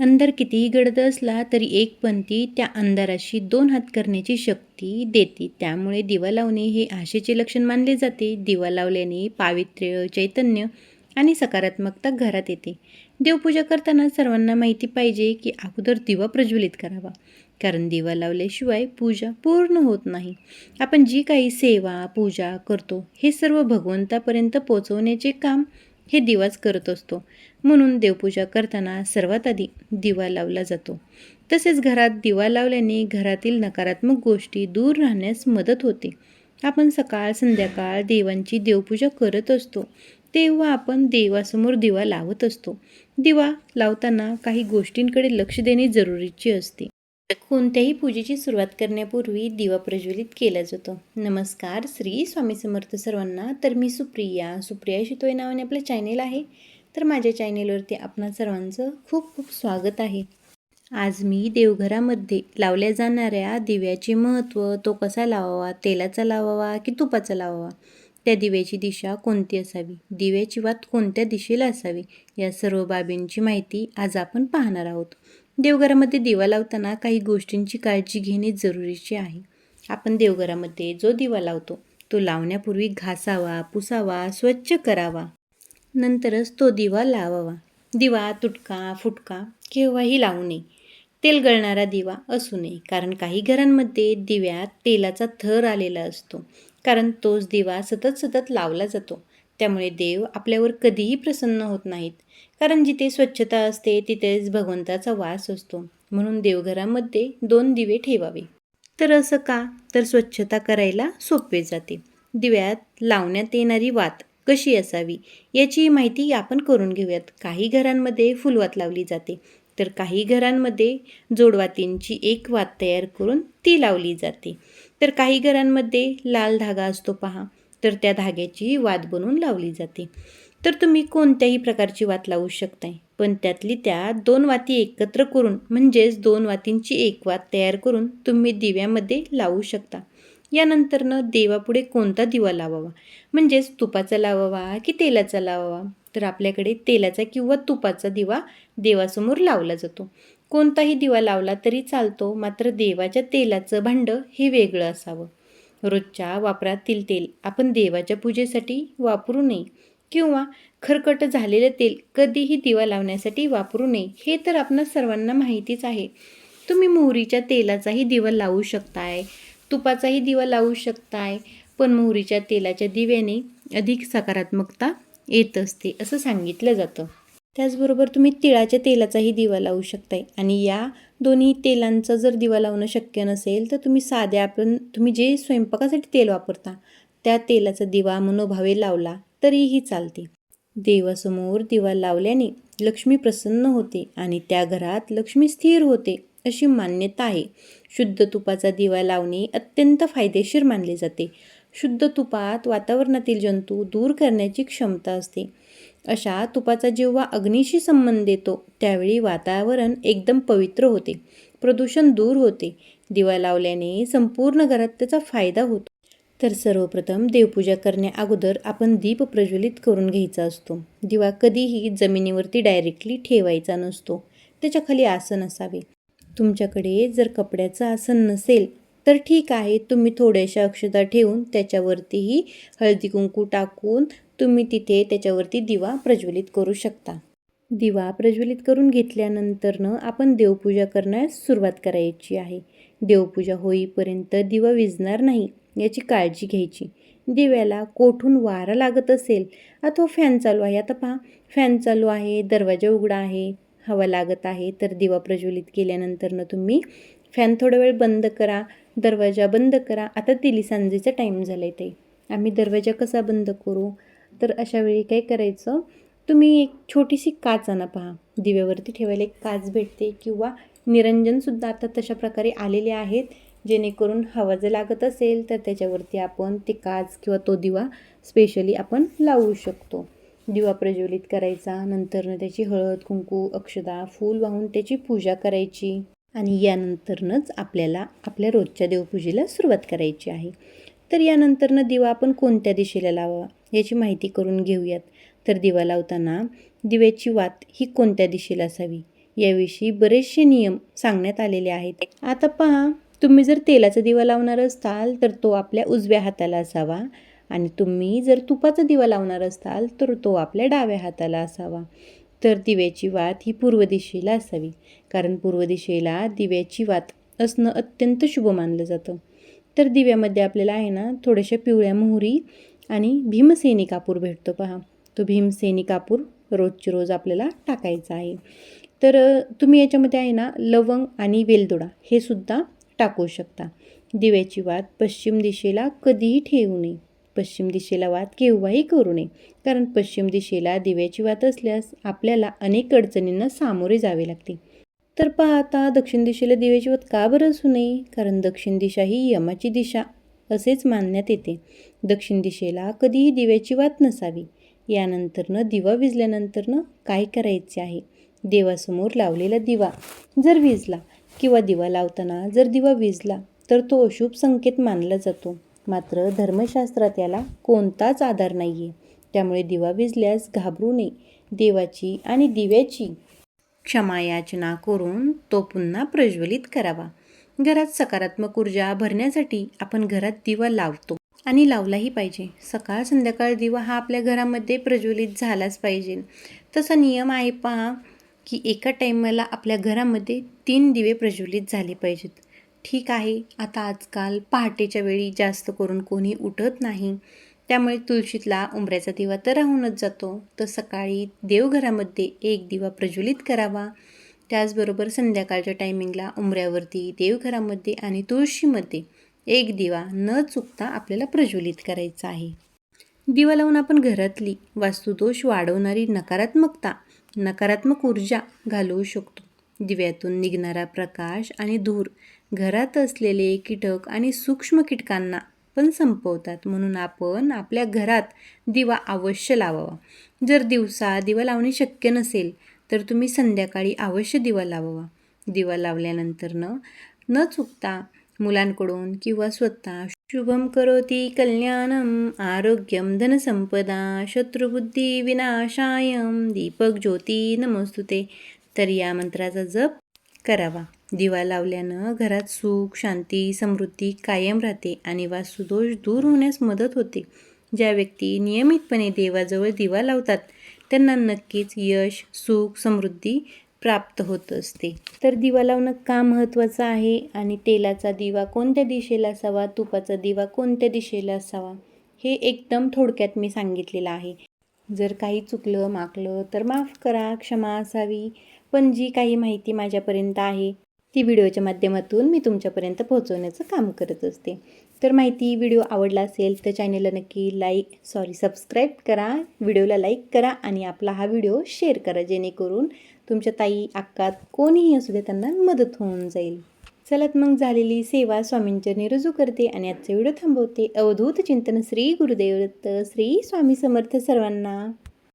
अंधार कितीही गडद असला तरी एक पंथी त्या अंधाराशी दोन हात करण्याची शक्ती देते. त्यामुळे दिवा लावणे हे आशेचे लक्षण मानले जाते. दिवा लावल्याने पावित्र्य चैतन्य आणि सकारात्मकता घरात येते. देवपूजा करताना सर्वांना माहिती पाहिजे की अगोदर दिवा प्रज्वलित करावा. कारण दिवा लावल्याशिवाय पूजा पूर्ण होत नाही. आपण जी काही सेवा पूजा करतो हे सर्व भगवंतापर्यंत पोचवण्याचे काम हे दिवाच करत असतो. म्हणून देवपूजा करताना सर्वात आधी दिवा लावला जातो. तसेच घरात दिवा लावल्याने घरातील नकारात्मक गोष्टी दूर राहण्यास मदत होते. आपण सकाळ संध्याकाळ देवांची देवपूजा करत असतो. तेव्हा आपण देवासमोर दिवा लावत असतो. दिवा लावताना काही गोष्टींकडे लक्ष देणे जरुरीचे असते. कोणत्याही पूजेची सुरुवात करण्यापूर्वी दिवा प्रज्वलित केला जातो. नमस्कार श्री स्वामी समर्थ सर्वांना. तर मी सुप्रिया. सुप्रिया शितोय नावाने आपलं चॅनेल आहे. तर माझ्या चॅनेलवरती आपणा सर्वांचं खूप खूप स्वागत आहे. आज मी देवघरामध्ये लावल्या जाणाऱ्या दिव्याचे महत्त्व तो कसा लावावा तेलाचा लावावा की तुपाचा लावावा त्या दिव्याची दिशा कोणती असावी दिव्याची वात कोणत्या दिशेला असावी या सर्व बाबींची माहिती आज आपण पाहणार आहोत. देवघरामध्ये दिवा लावताना काही गोष्टींची काळजी घेणे जरुरीचे आहे. आपण देवघरामध्ये जो दिवा लावतो तो लावण्यापूर्वी घासावा पुसावा स्वच्छ करावा. नंतरच तो दिवा लावावा. दिवा तुटका फुटका केव्हाही लावू नये. तेल गळणारा दिवा असू नये कारण काही घरांमध्ये दिव्यात तेलाचा थर आलेला असतो कारण तोच दिवा सतत सतत लावला जातो. त्यामुळे देव आपल्यावर कधीही प्रसन्न होत नाहीत. कारण जिथे स्वच्छता असते तिथेच भगवंताचा वास असतो. म्हणून देवघरामध्ये दोन दिवे ठेवावे. तर असं का? तर स्वच्छता करायला सोपे जाते. दिव्यात लावण्यात येणारी वात कशी असावी? याची माहिती आपण करून घेऊयात. काही घरांमध्ये फुलवात लावली जाते. तर काही घरांमध्ये जोडवातींची एक वात तयार करून ती लावली जाते. तर काही घरांमध्ये लाल धागा असतो पहा. तर त्या धाग्याची वात बनवून लावली जाते. तर तुम्ही कोणत्याही प्रकारची वात लावू शकताय. पण त्यातली त्या दोन वाती एकत्र करून म्हणजेच दोन वातींची एक वात तयार करून तुम्ही दिव्यामध्ये लावू शकता. यानंतरनं देवापुढे कोणता दिवा लावावा? म्हणजेच तुपाचा लावावा की तेलाचा लावावा? तर आपल्याकडे तेलाचा किंवा तुपाचा दिवा देवासमोर लावला जातो. कोणताही दिवा लावला तरी चालतो मात्र देवाच्या तेलाचं भांड हे वेगळं असावं. रोजच्या वापरातील तेल आपण देवाच्या पूजेसाठी वापरू नये. किंवा खरकट झालेलं तेल कधीही दिवा लावण्यासाठी वापरू नये. हे तर आपणा सर्वांना माहितीच आहे. तुम्ही मोहरीच्या तेलाचाही दिवा लावू शकताय तुपाचाही दिवा लावू शकताय पण मोहरीच्या तेलाच्या दिव्याने अधिक सकारात्मकता येत असते असं सांगितलं जातं. त्याचबरोबर तुम्ही तिळाच्या तेलाचाही दिवा लावू शकताय आणि या दोन्ही तेलांचा जर दिवा लावणं शक्य नसेल तर तुम्ही साध्या आपण तुम्ही जे स्वयंपाकासाठी तेल वापरता त्या तेलाचा दिवा मनोभावे लावला तरीही चालते. देवासमोर दिवा लावल्याने लक्ष्मी प्रसन्न होते आणि त्या घरात लक्ष्मी स्थिर होते अशी मान्यता आहे. शुद्ध तुपाचा दिवा लावणे अत्यंत फायदेशीर मानले जाते. शुद्ध तुपात वातावरणातील जंतू दूर करण्याची क्षमता असते. अशा तुपाचा जेव्हा अग्नीशी संबंध येतो त्यावेळी वातावरण एकदम पवित्र होते. प्रदूषण दूर होते. दिवा लावल्याने संपूर्ण घरात त्याचा फायदा होतो. तर सर्वप्रथम देवपूजा करण्याअगोदर आपण दीप प्रज्वलित करून घ्यायचा असतो. दिवा कधीही जमिनीवरती डायरेक्टली ठेवायचा नसतो. त्याच्याखाली आसन असावे. तुमच्याकडे जर कपड्याचं आसन नसेल तर ठीक आहे तुम्ही थोड्याशा अक्षता ठेवून त्याच्यावरतीही हळदी कुंकू टाकून तुम्ही तिथे त्याच्यावरती दिवा प्रज्वलित करू शकता. दिवा प्रज्वलित करून घेतल्यानंतरनं आपण देवपूजा करण्यास सुरुवात करायची आहे. देवपूजा होईपर्यंत दिवा विजणार नाही. याची काळजी घ्यायची. दिव्याला कोठून वारा लागत असेल? अथवा फॅन चालू आहे? आता पहा फॅन चालू आहे दरवाजा उघडा आहे हवा लागत आहे तर दिवा प्रज्वलित केल्यानंतरनं तुम्ही फॅन थोडा वेळ बंद करा दरवाजा बंद करा. आता दिली सांजेचा टाईम झाला आहे ते आम्ही दरवाजा कसा बंद करू? तर अशा वेळी काय करायचं? तुम्ही एक छोटीशी काच आणा पहा. दिव्यावरती ठेवायला एक काच भेटते किंवा निरंजनसुद्धा आता तशा प्रकारे आलेले आहेत. जेणेकरून हवा जर लागत असेल तर त्याच्यावरती आपण ते काच किंवा तो दिवा स्पेशली आपण लावू शकतो. दिवा प्रज्वलित करायचा नंतरनं त्याची हळद कुंकू अक्षदा फूल वाहून त्याची पूजा करायची. आणि यानंतरनंच आपल्याला आपल्या रोजच्या देवपूजेला सुरुवात करायची आहे. तर यानंतरनं दिवा आपण कोणत्या दिशेला लावा याची माहिती करून घेऊयात. तर दिवा लावताना दिव्याची वात ही कोणत्या दिशेला असावी याविषयी बरेचसे नियम सांगण्यात आलेले आहेत. आता पहा तुम्ही जर तेलाचा दिवा लावणार असाल तर तो आपल्या उजव्या हाताला असावा. आणि तुम्ही जर तुपाचा दिवा लावणार असाल तर तो आपल्या डाव्या हाताला असावा. तर दिव्याची वात ही पूर्व दिशेला असावी. कारण पूर्व दिशेला दिव्याची वात असणं अत्यंत शुभ मानलं जातं. तर दिव्यामध्ये आपल्याला आहे ना थोड्याशा पिवळ्या मोहरी आणि भीमसेनी कापूर भेटतो पहा. तो भीमसेनी कापूर रोजची रोज आपल्याला टाकायचा आहे. तर तुम्ही याच्यामध्ये आहे ना लवंग आणि वेलदोडा हे सुद्धा टाकू शकता. दिव्याची वात पश्चिम दिशेला कधीही ठेवू नये. पश्चिम दिशेला वात केव्हाही करू नये. कारण पश्चिम दिशेला दिव्याची वात असल्यास आपल्याला अनेक अडचणींना सामोरे जावे लागते. तर पहा आता दक्षिण दिशेला दिव्याची वात का बरं असू नये? कारण दक्षिण दिशा ही यमाची दिशा असेच मानण्यात येते. दक्षिण दिशेला कधीही दिव्याची वात नसावी. यानंतरनं दिवा विजल्यानंतरनं काय करायचे आहे? देवासमोर लावलेला दिवा जर विजला किंवा दिवा लावताना जर दिवा विजला तर तो अशुभ संकेत मानला जातो. मात्र धर्मशास्त्रात याला कोणताच आधार नाही आहे त्यामुळे दिवा विजल्यास घाबरू नये. देवाची आणि दिव्याची क्षमा याचना करून तो पुन्हा प्रज्वलित करावा. घरात सकारात्मक ऊर्जा भरण्यासाठी आपण घरात दिवा लावतो आणि लावलाही पाहिजे. सकाळ संध्याकाळ दिवा हा आपल्या घरामध्ये प्रज्वलित झालाच पाहिजे. तसा नियम आहे पहा. की एका टाईमाला आपल्या घरामध्ये तीन दिवे प्रज्वलित झाले पाहिजेत. ठीक आहे आता आजकाल पहाटेच्या वेळी जास्त करून कोणी उठत नाही. त्यामुळे तुळशीतला उंबऱ्याचा दिवा तर राहूनच जातो. तर सकाळी देवघरामध्ये एक दिवा प्रज्वलित करावा. त्याचबरोबर संध्याकाळच्या टायमिंगला उंबऱ्यावरती देवघरामध्ये आणि तुळशीमध्ये एक दिवा न चुकता आपल्याला प्रज्वलित करायचा आहे. दिवा लावून आपण घरातली वास्तुदोष वाढवणारी नकारात्मकता नकारात्मक ऊर्जा घालवू शकतो. दिव्यातून निघणारा प्रकाश आणि धूर घरात असलेले कीटक आणि सूक्ष्म कीटकांना पण संपवतात. म्हणून आपण आपल्या घरात दिवा अवश्य लावावा. जर दिवसा दिवा लावणे शक्य नसेल तर तुम्ही संध्याकाळी अवश्य दिवा लावावा. दिवा लावल्यानंतरनं न चुकता मुलांकडून किंवा स्वतः शुभम करोती कल्याणम् आरोग्यं धनसंपदा शत्रुबुद्धी विनाशायम दीपक ज्योती नमस्तुते. तर या मंत्राचा जप करावा. दिवा लावल्यानं घरात सुख शांती समृद्धी कायम राहते आणि वास्तुदोष दूर होण्यास मदत होते. ज्या व्यक्ती नियमितपणे देवाजवळ दिवा लावतात त्यांना नक्कीच यश सुख समृद्धी प्राप्त होत असते. तर दिवा लावणं का महत्त्वाचं आहे? आणि तेलाचा दिवा कोणत्या दिशेला असावा? तुपाचा दिवा कोणत्या दिशेला असावा? हे एकदम थोडक्यात मी सांगितलेलं आहे. जर काही चुकलं माकलं तर माफ करा क्षमा असावी. पण जी काही माहिती माझ्यापर्यंत आहे ती व्हिडिओच्या माध्यमातून मी तुमच्यापर्यंत पोहोचवण्याचं काम करत असते. तर माहिती व्हिडिओ आवडला असेल तर चॅनलला नक्की लाईक सॉरी सबस्क्राईब करा. व्हिडिओला लाईक करा आणि आपला हा व्हिडिओ शेअर करा जेणेकरून तुमच्या ताई अक्कात कोणीही असू दे त्यांना मदत होऊन जाईल. चलत मग झालेली सेवा स्वामींच्या रुजू करते आणि आजचा व्हिडिओ थांबवते. अवधूत चिंतन श्री गुरुदेवदत्त श्री स्वामी समर्थ सर्वांना.